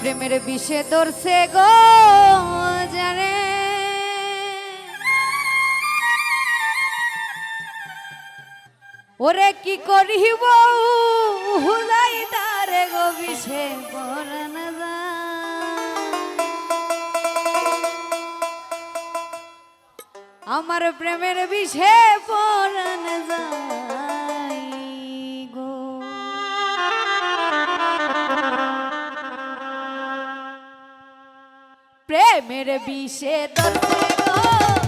প্রেমের বিষে দর্শে গো জানে। ওরে কি করিব? হুলাই তারে গো বিষে বরণ আমার প্রেমের বিষে পরান যা প্রেমের বিষে দর্শে গো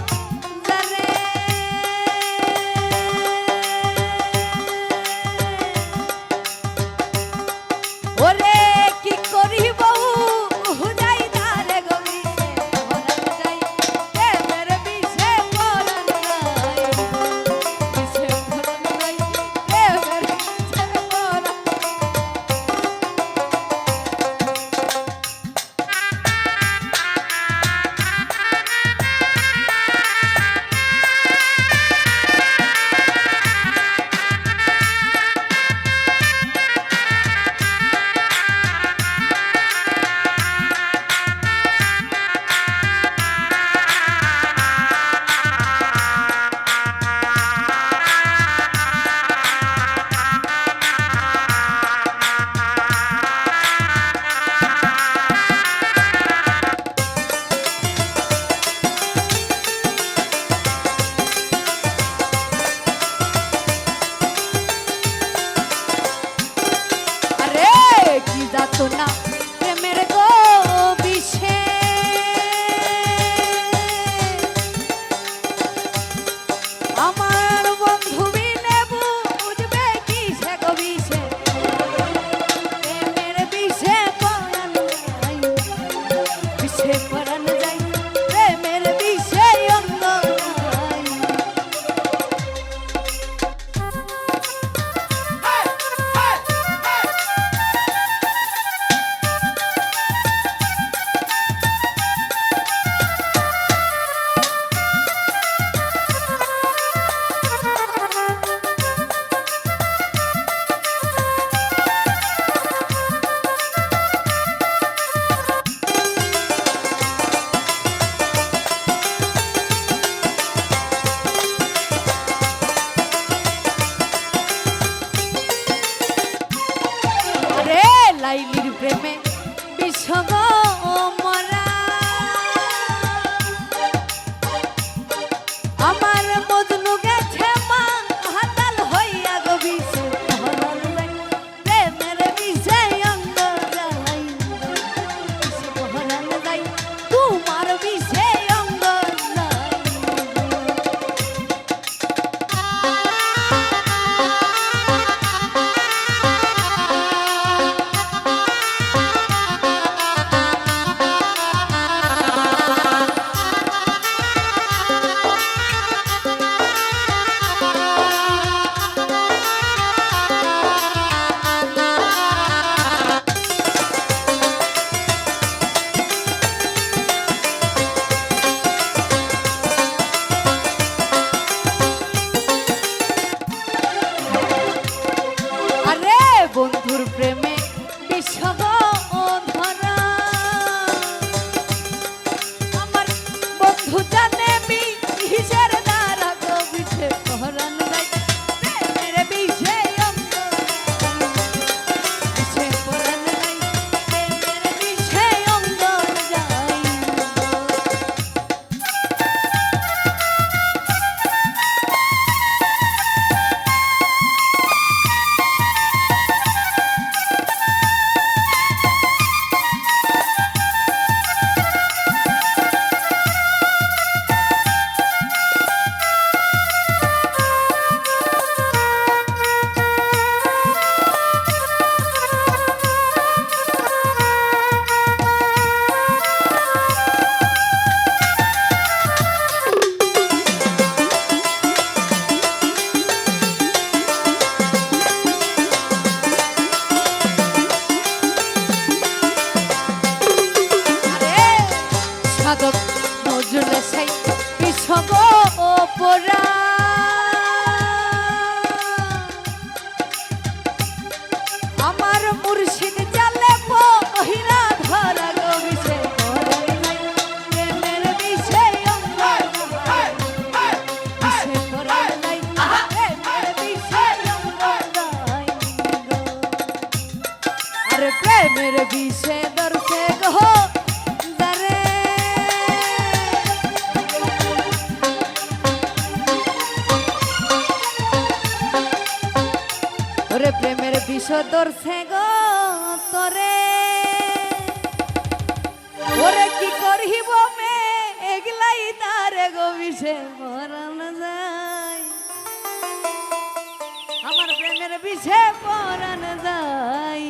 সাধক নজরুল সাই বিষম অপরা। আমার মুর্শিদ জালে বহিরা ধরা গভীষে প্রেমের বিষে দর্শে গো। ওরে প্রেমের বিষ ধরছে গো, তোরে। ওরে কি করহিব মে এগলাই তারে গো বিষে মরণ যায়। আমার প্রেমের বিষে মরণ যায়।